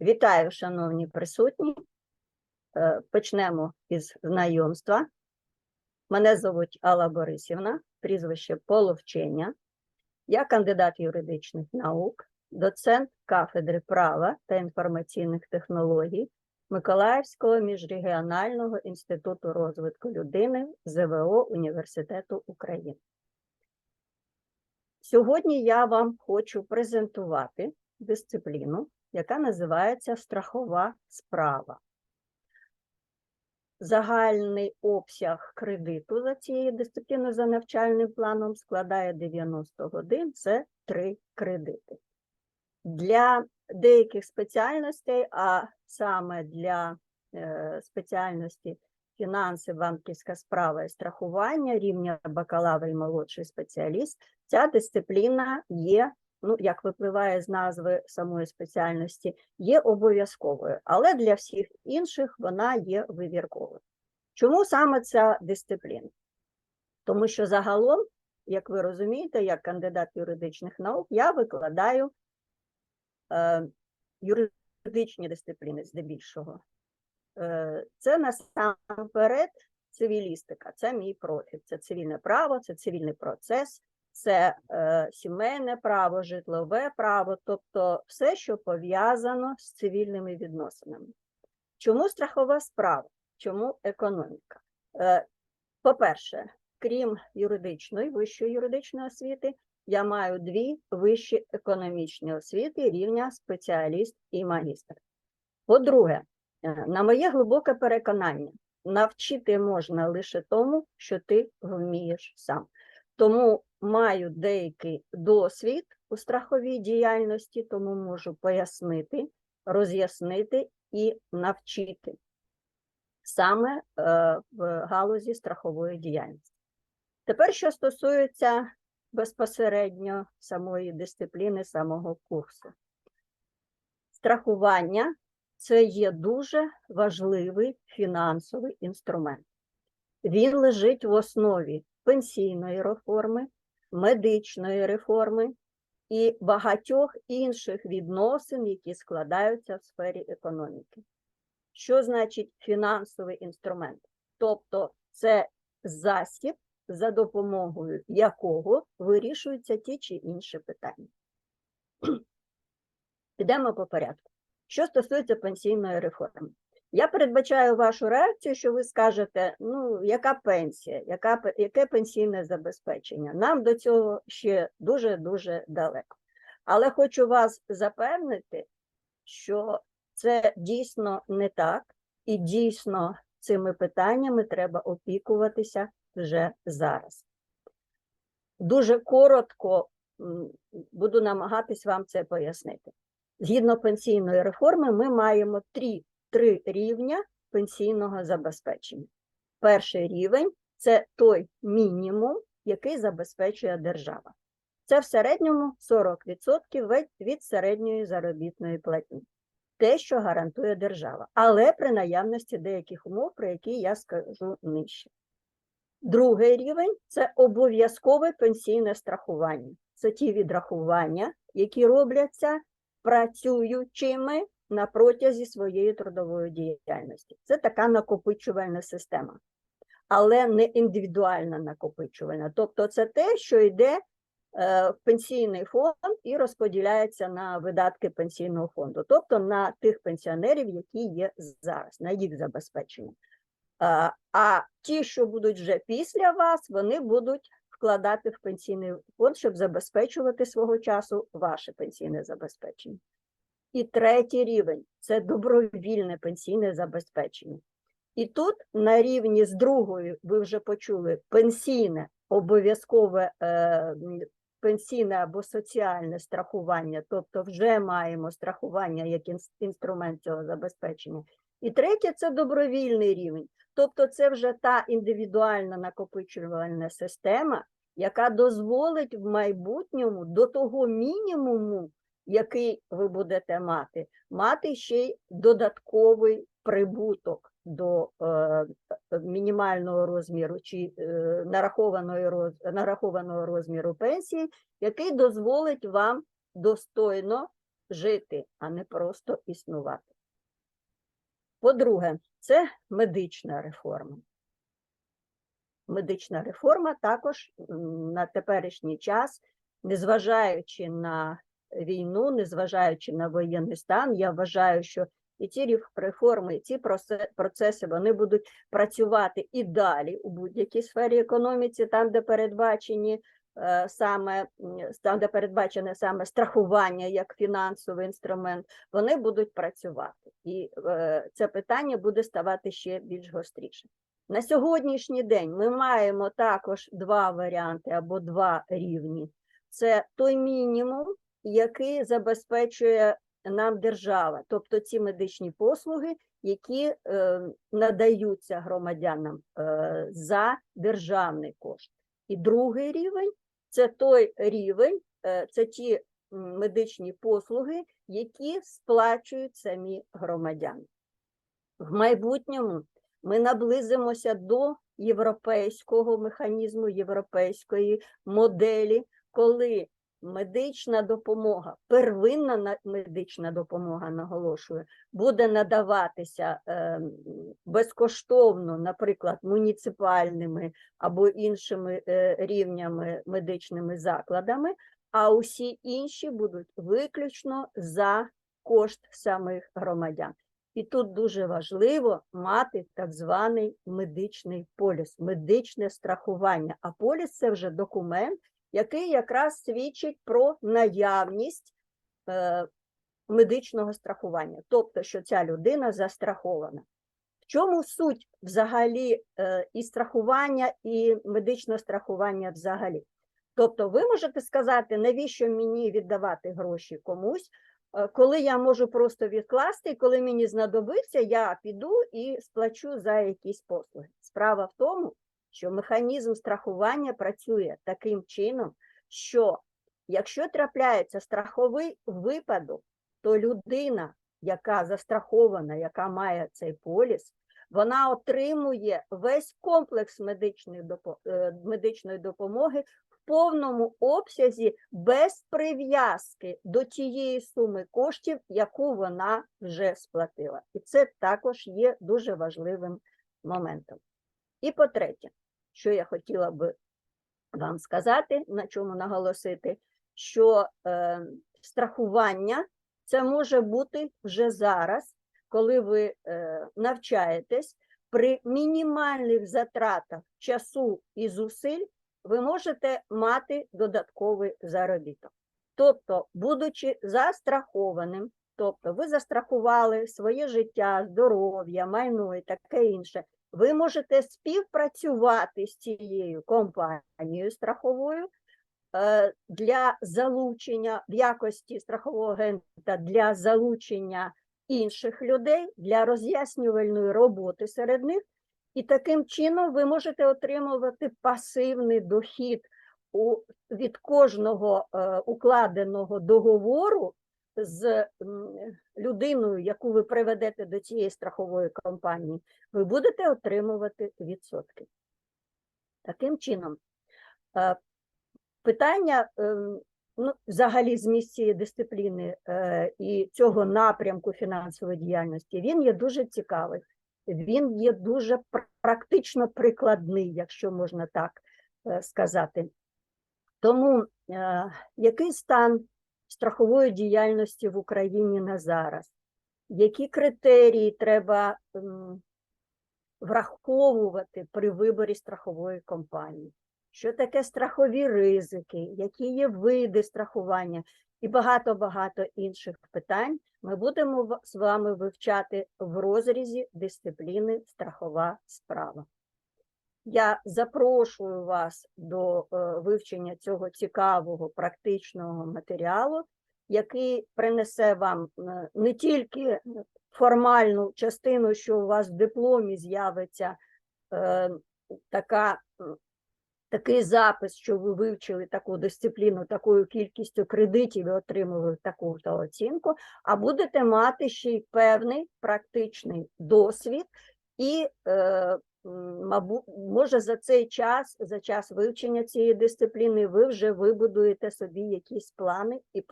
Вітаю, шановні присутні. Е, Почнемо із знайомства. Мене звуть Алла Борисівна, прізвище Половченя. Я кандидат юридичних наук, доцент кафедри права та інформаційних технологій Миколаївського міжрегіонального інституту розвитку людини ЗВО Університету України. Сьогодні я вам хочу презентувати дисципліну, яка називається страхова справа. Загальний обсяг кредиту за цією дисципліною за навчальним планом складає 90 годин, це три кредити. Для деяких спеціальностей, а саме для е, спеціальності фінанси, банківська справа і страхування рівня бакалавр і молодший спеціаліст, ця дисципліна є ну, як випливає з назви самої спеціальності, є обов'язковою, але для всіх інших вона є вибірковою. Чому саме ця дисципліна? Тому що загалом, як ви розумієте, як кандидат юридичних наук, я викладаю е, юридичні дисципліни здебільшого. Е, це насамперед цивілістика, це мій профіль, це цивільне право, це цивільний процес, це е, сімейне право, житлове право, тобто все, що пов'язано з цивільними відносинами. Чому страхова справа? Чому економіка? Е, По-перше, крім юридичної, вищої юридичної освіти, я маю дві вищі економічні освіти рівня спеціаліст і магістр. По-друге, е, на моє глибоке переконання, навчити можна лише тому, що ти вмієш сам. Тому маю деякий досвід у страховій діяльності, тому можу пояснити, роз'яснити і навчити саме е, в галузі страхової діяльності. Тепер, що стосується безпосередньо самої дисципліни, самого курсу. Страхування це є дуже важливий фінансовий інструмент. Він лежить в основі пенсійної реформи, медичної реформи і багатьох інших відносин, які складаються в сфері економіки. Що значить фінансовий інструмент? Тобто це засіб, за допомогою якого вирішуються ті чи інші питання. Підемо по порядку. Що стосується пенсійної реформи, я передбачаю вашу реакцію, що ви скажете, ну, яка пенсія, яка, яке пенсійне забезпечення? Нам до цього ще дуже-дуже далеко. Але хочу вас запевнити, що це дійсно не так, і дійсно цими питаннями треба опікуватися вже зараз. Дуже коротко буду намагатись вам це пояснити. Згідно пенсійної реформи, ми маємо три три рівня пенсійного забезпечення. Перший рівень це той мінімум, який забезпечує держава. Це в середньому 40% від середньої заробітної платні. Те, що гарантує держава, але при наявності деяких умов, про які я скажу нижче. Другий рівень це обов'язкове пенсійне страхування. Це ті відрахування, які робляться працюючими на протязі своєї трудової діяльності. Це така накопичувальна система, але не індивідуальна накопичувальна. Тобто, це те, що йде в пенсійний фонд і розподіляється на видатки пенсійного фонду, тобто на тих пенсіонерів, які є зараз, на їх забезпечення. А ті, що будуть вже після вас, вони будуть вкладати в пенсійний фонд, щоб забезпечувати свого часу ваше пенсійне забезпечення. І третій рівень це добровільне пенсійне забезпечення. І тут на рівні з другою, ви вже почули, пенсійне, обов'язкове е, пенсійне або соціальне страхування, тобто вже маємо страхування як інструмент цього забезпечення. І третє це добровільний рівень, тобто це вже та індивідуальна накопичувальна система, яка дозволить в майбутньому до того мінімуму який ви будете мати, мати ще й додатковий прибуток до е, мінімального розміру чи е, нарахованої роз, нарахованого розміру пенсії, який дозволить вам достойно жити, а не просто існувати. По-друге, це медична реформа. Медична реформа також на теперішній час, незважаючи на війну, незважаючи на воєнний стан, я вважаю, що і ці реформи, і ці процеси вони будуть працювати і далі у будь-якій сфері економіці, там, де передбачені е, саме там, де передбачене саме страхування як фінансовий інструмент, вони будуть працювати, і е, це питання буде ставати ще більш гостріше. На сьогоднішній день ми маємо також два варіанти або два рівні. Це той мінімум, який забезпечує нам держава, тобто ці медичні послуги, які е, надаються громадянам е, за державний кошт. І другий рівень це той рівень, е, це ті медичні послуги, які сплачують самі громадяни. В майбутньому ми наблизимося до європейського механізму, європейської моделі, коли медична допомога, первинна медична допомога, наголошую, буде надаватися е, безкоштовно, наприклад, муніципальними або іншими е, рівнями медичними закладами, а усі інші будуть виключно за кошт самих громадян. І тут дуже важливо мати так званий медичний поліс, медичне страхування. А поліс це вже документ, який якраз свідчить про наявність е, медичного страхування, тобто, що ця людина застрахована. В чому суть взагалі е, і страхування, і медичного страхування взагалі? Тобто, ви можете сказати, навіщо мені віддавати гроші комусь, е, коли я можу просто відкласти, і коли мені знадобиться, я піду і сплачу за якісь послуги. Справа в тому, що механізм страхування працює таким чином, що якщо трапляється страховий випадок, то людина, яка застрахована, яка має цей поліс, вона отримує весь комплекс медичної е, допомоги в повному обсязі без прив'язки до тієї суми коштів, яку вона вже сплатила. І це також є дуже важливим моментом. І по-третє, що я хотіла би вам сказати, на чому наголосити, що е, страхування це може бути вже зараз, коли ви е, навчаєтесь при мінімальних затратах часу і зусиль, ви можете мати додатковий заробіток. Тобто, будучи застрахованим, тобто ви застрахували своє життя, здоров'я, майно і таке інше, ви можете співпрацювати з цією компанією страховою е, для залучення в якості страхового агента для залучення інших людей для роз'яснювальної роботи серед них, і таким чином ви можете отримувати пасивний дохід у, від кожного е, укладеного договору з людиною, яку ви приведете до цієї страхової компанії, ви будете отримувати відсотки. Таким чином, е, питання ем, ну, взагалі зміст цієї дисципліни е, і цього напрямку фінансової діяльності, він є дуже цікавий. Він є дуже практично прикладний, якщо можна так е, сказати. Тому е, який стан страхової діяльності в Україні на зараз? Які критерії треба враховувати при виборі страхової компанії? Що таке страхові ризики, які є види страхування і багато-багато інших питань ми будемо з вами вивчати в розрізі дисципліни страхова справа. Я запрошую вас до е, вивчення цього цікавого практичного матеріалу, який принесе вам е, не тільки формальну частину, що у вас в дипломі з'явиться е, така, такий запис, що ви вивчили таку дисципліну, такою кількістю кредитів і отримали таку-то оцінку, а будете мати ще й певний практичний досвід і мабуть, може за цей час, за час вивчення цієї дисципліни, ви вже вибудуєте собі якісь плани і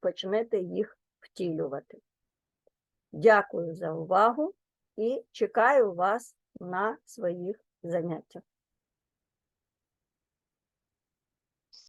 почнете їх втілювати. Дякую за увагу і чекаю вас на своїх заняттях.